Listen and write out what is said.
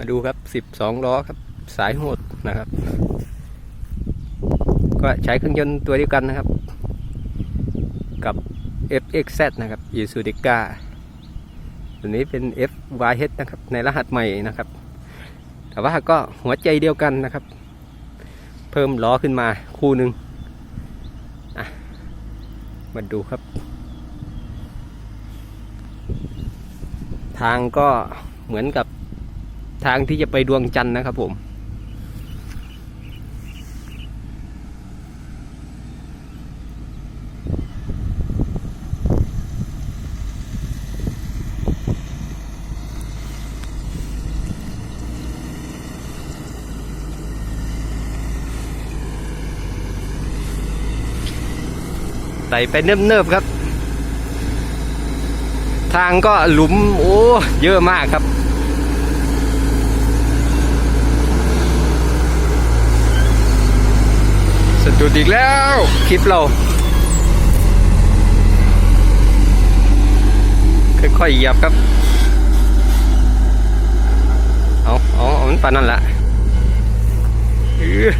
มาดูครับสิบสองล้อครับ สายโหดนะครับ ก็ใช้เครื่องยนต์ตัวเดียวกันนะครับ กับ FXZ นะครับ i s u d i c a ตัวนี้เป็น FYH นะครับ ในรหัสใหม่นะครับ แต่ว่าก็หัวใจเดียวกันนะครับ เพิ่มล้อขึ้นมาคู่หนึ่งมาดูครับ ทางก็เหมือนกับ ทางที่จะไปดวงจันทร์นะครับผมไต่ไปเนิบๆครับ ทางก็หลุม โอ้ เยอะมากครับ สะดุดอีกแล้ว คลิปเรา ค่อยๆเหยียบครับ เอาเอาเอามันปานนั่นแหละเออ